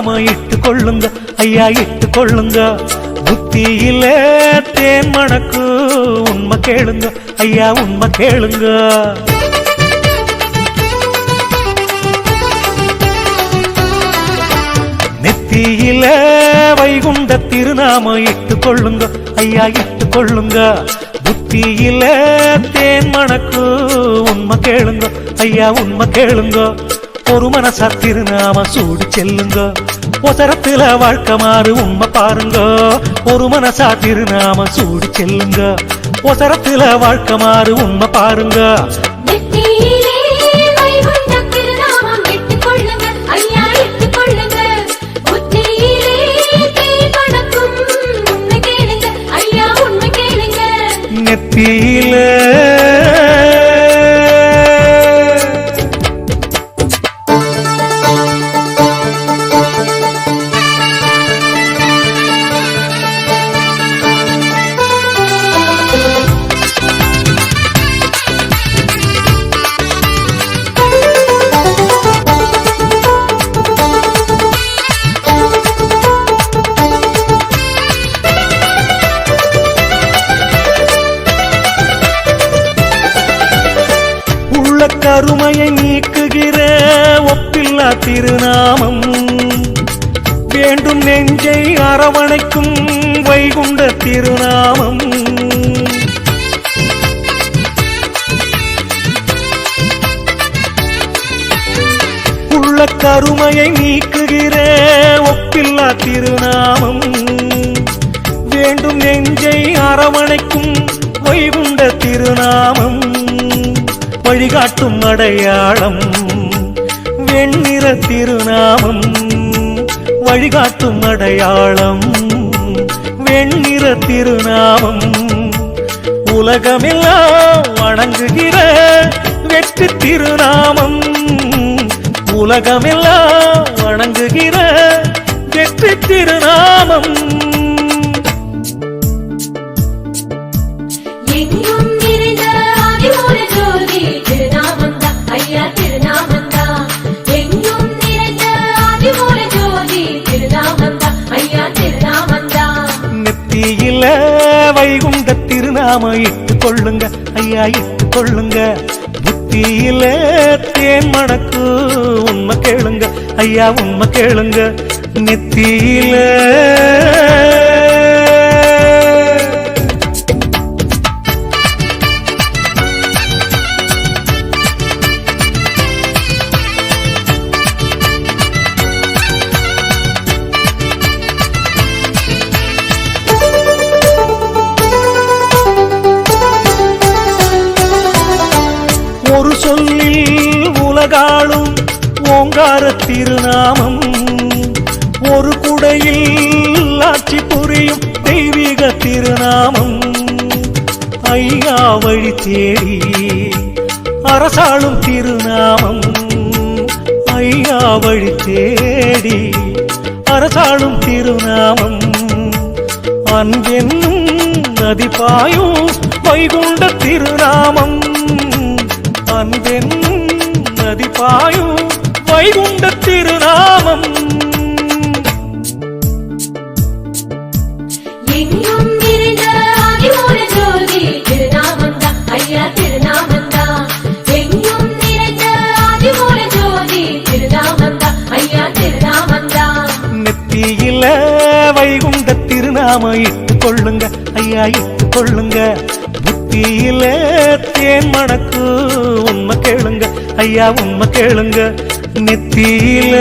வைகுண்ட இட்டு கொள்ளுங்க ஐயா இட்டு கொள்ளுங்க புத்தியில தேன் மணக்கு உண்மை கேளுங்க. ஐயா உண்மை கேளுங்க. நெத்தியில வைகுண்ட திருநாம இட்டு கொள்ளுங்க ஐயா இட்டு கொள்ளுங்க புத்தியில தேன் மணக்கு உண்மை கேளுங்க. ஐயா உண்மை கேளுங்க. ஒரு மனசா திருநாம சூடு செல்லுங்க. ஒசரத்துல வாழ்க்கை மாறு உண்மை பாருங்க. ஒரு மனசா திருநாம சூடி செல்லுங்க. ஒசரத்துல வாழ்க்கை மாறு உண்மை பாருங்க. அனைக்கும் வைகுண்ட திருநாமம். உள்ள கருமையை நீக்குகிற ஒப்பில்லா திருநாமம். வேண்டும் நெஞ்சை அரவணைக்கும் வைகுண்ட திருநாமம். வழிகாட்டும் அடையாளம் வெண்ணிற திருநாமம். வழிகாட்டும் அடையாளம் வெண்ணிற திருநாமம். உலகமெல்லாம் வணங்குகிற வெற்றி திருநாமம். உலகமெல்லாம் வணங்குகிற வெற்றி திருநாமம். வைகுண்ட திருநாம இட்டு கொள்ளுங்க. ஐயா இட்டு கொள்ளுங்க. புத்தியில தேன் மணக்கு உண்மை கேளுங்க. ஐயா உண்மை கேளுங்க. நெத்தியில உலகாளும் ஓங்கார திருநாமம். ஒரு குடையில் ஆட்சி புரியும் தெய்வீக திருநாமம். ஐயா வழி தேடி அரசாளும் திருநாமம். ஐயா வழி தேடி அரசாளும் திருநாமம். அன்பென்னும் நதி பாயும் வைகுண்ட திருநாமம். அன்பென்னும் நதி பாயும் வைகுண்ட திருநாமம். நெத்தியில வைகுண்ட திருநாம இட்டு கொள்ளுங்க ஐயா இட்டு கொள்ளுங்க புத்தியில தேன் மணக்கு. உண்மை கேளுங்க ஐயா உண்மை கேளுங்க. நெத்தியில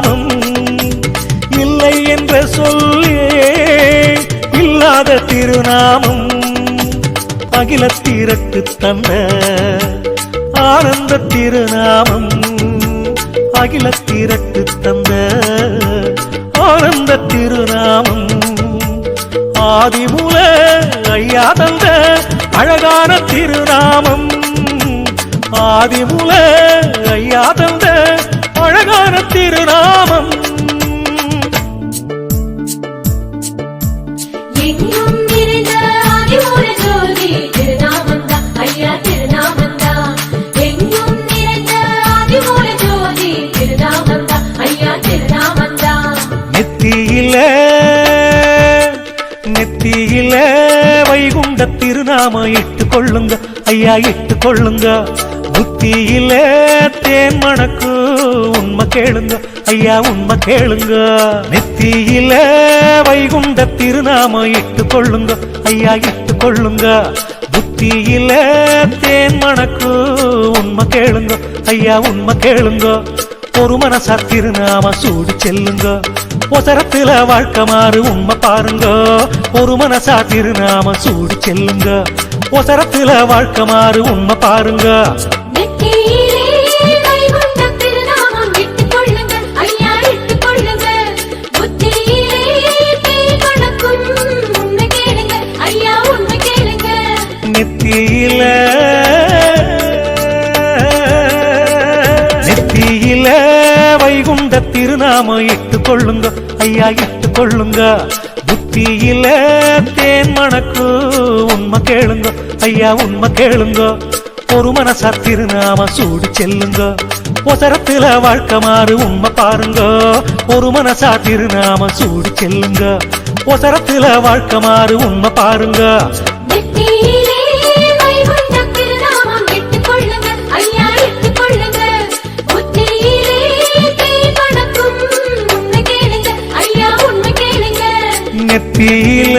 நாமம் இல்லை என்ற சொல்லே இல்லாத திருநாமம் அகிலத்திரட்டு தந்த ஆனந்த திருநாமம் அகிலத்திரட்டு தந்த ஆனந்த திருநாமம். ஆதிமூல ஐயா தந்த அழகான திருநாமம். ஆதிமூல ஐயா தந்த திருநாமம். நெத்தியில நெத்தியில வைகுண்ட திருநாம இட்டு கொள்ளுங்க ஐயா இட்டு கொள்ளுங்க. புத்தியில தேன் மணக்கு உண்மை கேளுங்க. ஐயா உண்மை கேளுங்க. நெத்தியில வைகுண்ட திருநாம இட்டு கொள்ளுங்க. ஐயா இட்டு கொள்ளுங்க. புத்தியில தேன் மணக்கு உண்மை கேளுங்க. ஐயா உண்மை கேளுங்க. ஒரு மனசா திருநாம சூடு செல்லுங்க. ஒசரத்துல வாழ்க்கை மாறு உண்மை பாருங்க. ஒரு மனசா திருநாம சூடு செல்லுங்க. ஒசரத்துல வாழ்க்கை மாறு உண்மை பாருங்க. நெத்தியில. நெத்தியில வைகுண்ட திருநாம இட்டு கொள்ளுங்க. ஐயா இட்டு கொள்ளுங்க. புத்தியில தேன் மணக்கு உண்மை கேளுங்க. ஐயா உண்மை கேளுங்க. ஒரு மனசா திருநாம சூடு செல்லுங்க. ஒசரத்துல வாழ்க்கை மாறு உண்மை பாருங்க. ஒரு மனசா திருநாம சூடு செல்லுங்க. ஒசரத்துல வாழ்க்கை மாறு உண்மை பாருங்க. நெத்தியில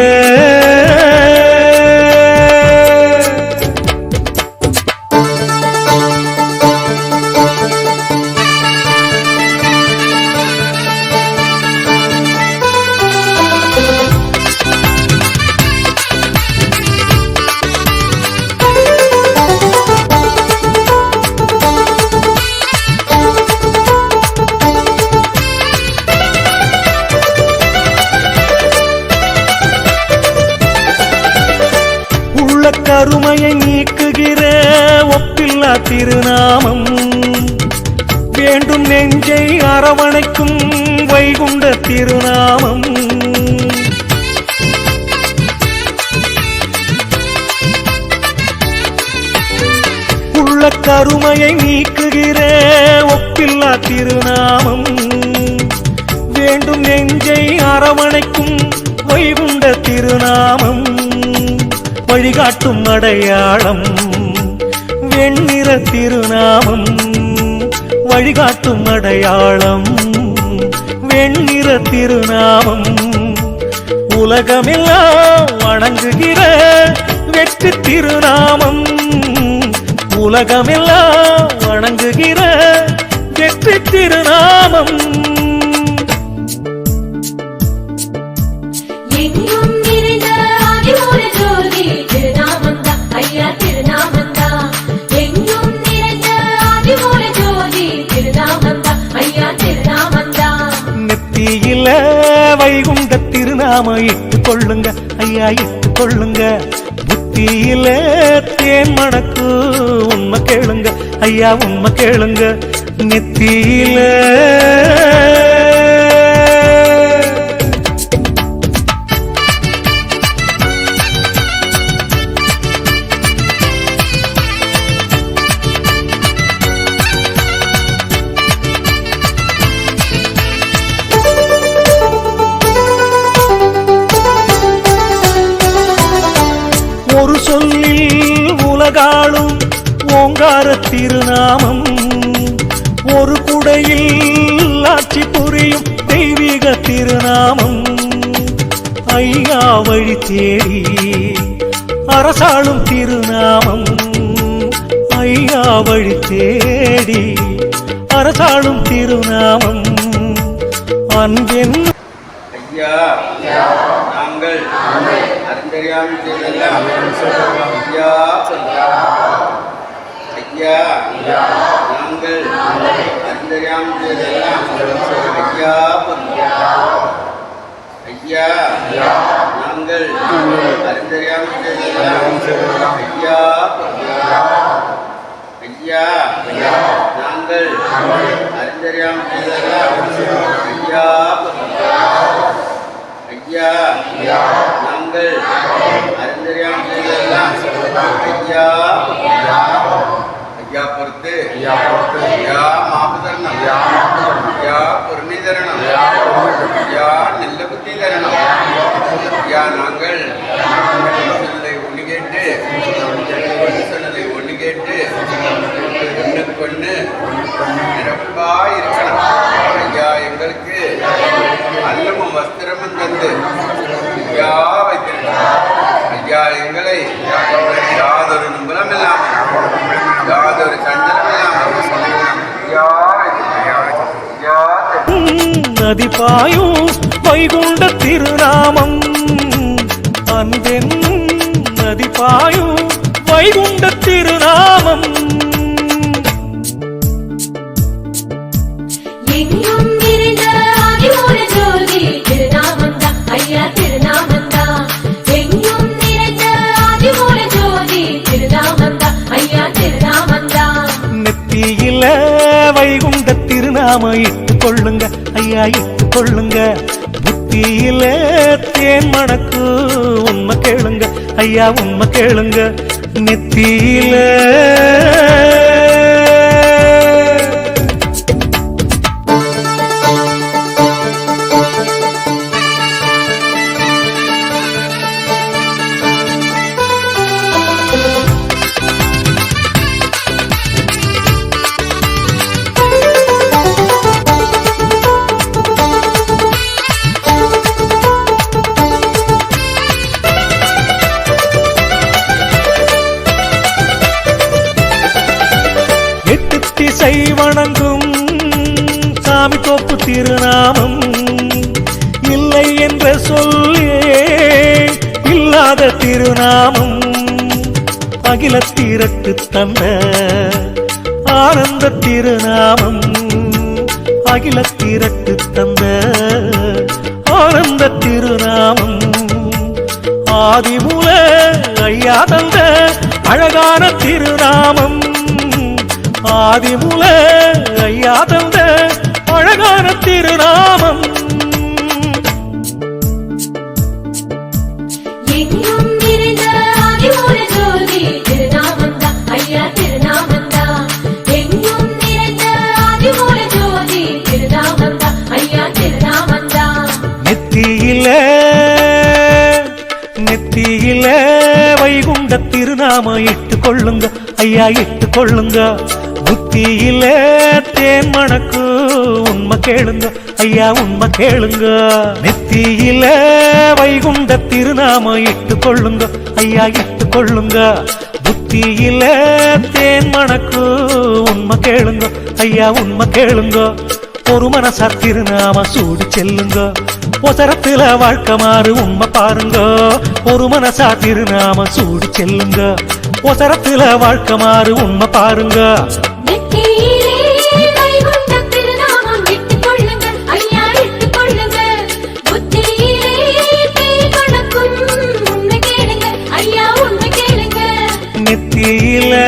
அருமையை நீக்குகிற ஒப்பில்லா திருநாமம். வேண்டும் நெஞ்சை அரவணைக்கும் வைகுண்ட திருநாமம். உள்ள கருமையை நீக்குகிற ஒப்பில்லா திருநாமம். வேண்டும் நெஞ்சை அரவணைக்கும் வைகுண்ட திருநாமம். வழிகாட்டும் அடையாளம் வெண்ணிற திருநாமம் வழிகாட்டும் அடையாளம் வெண்ணிற திருநாமம். உலகமெல்லாம் வணங்குகிற வெற்றி திருநாமம். உலகமெல்லாம் வணங்குகிற வெற்றி திருநாமம். எங்கும் வைகுண்ட திருநாம இட்டு கொள்ளுங்க. ஐயா இட்டு கொள்ளுங்க. புத்தியில தேன் மணக்கு உண்மை கேளுங்க. ஐயா உண்மை கேளுங்க. நெத்தியில ஐயா வழி தேடி அரசாளும் திருநாமம் ஐயா வழி தேடி அரசாளும் திருநாமம் அன்பின் ஐயா நாங்கள் அறிந்தறியாமல் செய்தெல்லாம் ஐயா ஐயா நாங்கள் அறிந்தறியாமல் செய்தெல்லாம் ஐயா ஐயா நாங்கள் அறிந்தறியாமல் செய்ததெல்லாம் ஐயா ஐயா நாங்கள் அறிந்தறியாமல் செய்ததெல்லாம் ஐயா ஐயா நாங்கள் அறிந்தறியாமல் பொறுத்து ஐயா பொறுத்து. ஐயா மாபு ஐயா ஐயா பொறுமை ஐயா ஐயா பாயும் வைகுண்ட திருநாமம். அன்பென்னும் நதி பாயும் வைகுண்ட திருநாமம். எங்கும் நிறைந்த ஆதிமூல ஜோதி திருநாமந்தா ஐயா திருநாமந்தா எங்கும் நிறைந்த ஆதிமூல ஜோதி திருநாமந்தா ஐயா திருநாமந்தா நெத்தியில வைகுண்ட திருநாம இட்டு கொள்ளுங்க. ஐயா இட்டு கொள்ளுங்க புத்தியில தேன் மணக்கு உண்மை கேளுங்க. ஐயா உண்மை கேளுங்க. நெத்தியில வணங்கும். சாமி தோப்பு திருநாமம் இல்லை என்ற சொல்லே இல்லாத திருநாமம். அகில தீரட்டு தந்த ஆனந்த திருநாமம். அகில தீரட்டு தந்த ஆனந்த திருநாமம். ஆதிமூல ஐயா தந்த அழகான திருநாமம். ஆதிமூல ஐயா தந்த அழகான திருநாமம் நெத்தியில நெத்தியில வைகுண்ட திருநாம இட்டு கொள்ளுங்க ஐயா இட்டு கொள்ளுங்க புத்தியில தேன் மணக்கு. உண்மை கேளுங்க ஐயா உண்மை கேளுங்க. நெத்தியில வைகுண்ட திருநாம இட்டு கொள்ளுங்க ஐயா இட்டு கொள்ளுங்க. புத்தியில தேன் மணக்கு. உண்மை கேளுங்க ஐயா உண்மை கேளுங்க. ஒரு மனசா திருநாம சூடு செல்லுங்க. ஒசரத்துல வாழ்க்கை மாறு உண்மை பாருங்க. ஒரு மனசா திருநாம சூடு செல்லுங்க. ஒசரத்துல வாழ்க்கை மாறு உண்மை பாருங்க. கீழே